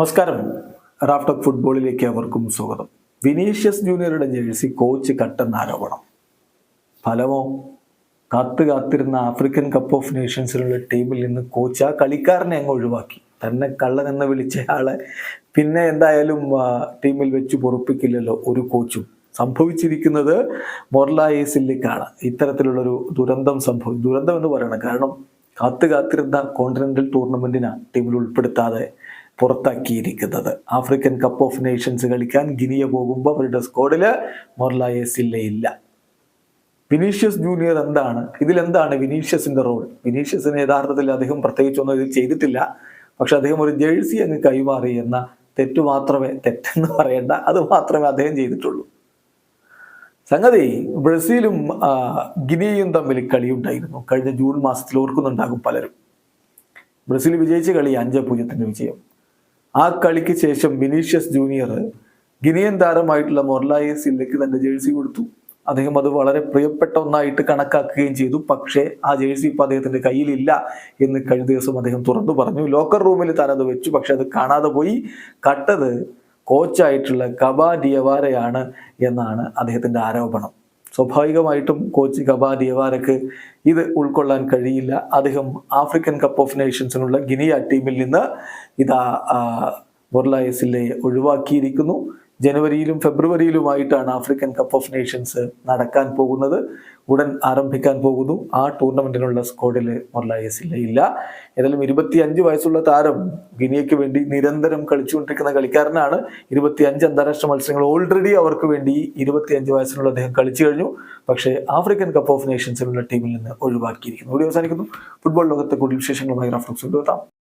നമസ്കാരം. റാഫ്റ്റോക്ക് ഫുട്ബോളിലേക്ക് അവർക്കും സ്വാഗതം. വിനീഷ്യസ് ജൂനിയറുടെ ജേഴ്സി കോച്ച് കട്ടെന്ന ആരോപണം. ഫലമോ? കാത്തു കാത്തിരുന്ന ആഫ്രിക്കൻ കപ്പ് ഓഫ് നേഷൻസിലുള്ള ടീമിൽ നിന്ന് കോച്ച് ആ കളിക്കാരനെ അങ്ങ് ഒഴിവാക്കി. തന്നെ കള്ളൻ എന്ന് വിളിച്ചയാളെ പിന്നെ എന്തായാലും ടീമിൽ വെച്ച് പൊറുപ്പിക്കില്ലല്ലോ ഒരു കോച്ചും. സംഭവിച്ചിരിക്കുന്നത് മൊർലായി സില്ലിക്കാണ്. ഇത്തരത്തിലുള്ളൊരു ദുരന്തം സംഭവിച്ചു ദുരന്തം എന്ന് പറയണം. കാരണം കാത്തു കാത്തിരുന്ന കോണ്ടിനെന്റൽ ടൂർണമെന്റിനാണ് ടീമിൽ ഉൾപ്പെടുത്താതെ പുറത്താക്കിയിരിക്കുന്നത്. ആഫ്രിക്കൻ കപ്പ് ഓഫ് നേഷൻസ് കളിക്കാൻ ഗിനിയ പോകുമ്പോൾ അവരുടെ സ്കോഡിൽ മൊർലായെ സില്ലയില്ല. വിനീഷ്യസ് ജൂനിയർ എന്താണ്? ഇതിലെന്താണ് വിനീഷ്യസിന്റെ റോൾ വിനീഷ്യസിന് യഥാർത്ഥത്തിൽ അദ്ദേഹം പ്രത്യേകിച്ചൊന്നും ഇതിൽ ചെയ്തിട്ടില്ല. പക്ഷെ അദ്ദേഹം ഒരു ജേഴ്സി അങ്ങ് കൈമാറി എന്ന തെറ്റു മാത്രമേ തെറ്റെന്ന് പറയേണ്ട. അത് മാത്രമേ അദ്ദേഹം ചെയ്തിട്ടുള്ളൂ. സംഗതി ബ്രസീലും ഗിനിയയും തമ്മിൽ കളിയുണ്ടായിരുന്നു. കഴിഞ്ഞ ജൂൺ മാസത്തിൽ ഓർക്കുന്നുണ്ടാകും പലരും. ബ്രസീൽ വിജയിച്ച കളി അഞ്ച് പൂജ്യത്തിന്റെ വിജയം. ആ കളിക്ക് ശേഷം വിനീഷ്യസ് ജൂനിയർ ഗിനിയൻ താരമായിട്ടുള്ള മൊർലായ സില്ലയ്ക്ക് തന്റെ ജേഴ്സി കൊടുത്തു. അദ്ദേഹം അത് വളരെ പ്രിയപ്പെട്ട ഒന്നായിട്ട് കണക്കാക്കുകയും ചെയ്തു. പക്ഷേ ആ ജേഴ്സി ഇപ്പൊ അദ്ദേഹത്തിന്റെ കയ്യിലില്ല എന്ന് കഴിഞ്ഞ ദിവസം അദ്ദേഹം തുറന്നു പറഞ്ഞു. ലോക്കർ റൂമിൽ താൻ അത് വെച്ചു. പക്ഷെ അത് കാണാതെ പോയി. കട്ടത് കോച്ചായിട്ടുള്ള കബാ ഡിയവാരയാണ് എന്നാണ് അദ്ദേഹത്തിന്റെ ആരോപണം. സ്വാഭാവികമായിട്ടും കോച്ച് കബാ ഡിയവാരക്ക് ഇത് ഉൾക്കൊള്ളാൻ കഴിയില്ല. അദ്ദേഹം ആഫ്രിക്കൻ കപ്പ് ഓഫ് നേഷൻസിനുള്ള ഗിനിയ ടീമിൽ നിന്ന് ഇതാ ബൊർലായസിലെ ഒഴിവാക്കിയിരിക്കുന്നു. ജനുവരിയിലും ഫെബ്രുവരിയിലുമായിട്ടാണ് ആഫ്രിക്കൻ കപ്പ് ഓഫ് നേഷൻസ് നടക്കാൻ പോകുന്നത്. ഉടൻ ആരംഭിക്കാൻ പോകുന്നു. ആ ടൂർണമെന്റിനുള്ള സ്ക്വാഡിൽ മൊർലായസില്ല ഇല്ല. ഏതായാലും ഇരുപത്തി അഞ്ച് വയസ്സുള്ള താരം ഗിനിയയ്ക്ക് വേണ്ടി നിരന്തരം കളിച്ചുകൊണ്ടിരിക്കുന്ന കളിക്കാരനാണ്. ഇരുപത്തി അഞ്ച് അന്താരാഷ്ട്ര മത്സരങ്ങൾ ഓൾറെഡി അവർക്ക് വേണ്ടി ഇരുപത്തി അഞ്ച് വയസ്സിനുള്ള അദ്ദേഹം കളിച്ചു കഴിഞ്ഞു. പക്ഷേ ആഫ്രിക്കൻ കപ്പ് ഓഫ് നേഷൻസിലുള്ള ടീമിൽ നിന്ന് ഒഴിവാക്കിയിരിക്കുന്നു. ഇവിടെ അവസാനിക്കുന്നു. ഫുട്ബോൾ ലോകത്തെ കൂടുതൽ വിശേഷങ്ങളുമായി റഫ്ലക്സ് കൊണ്ടുവരാം.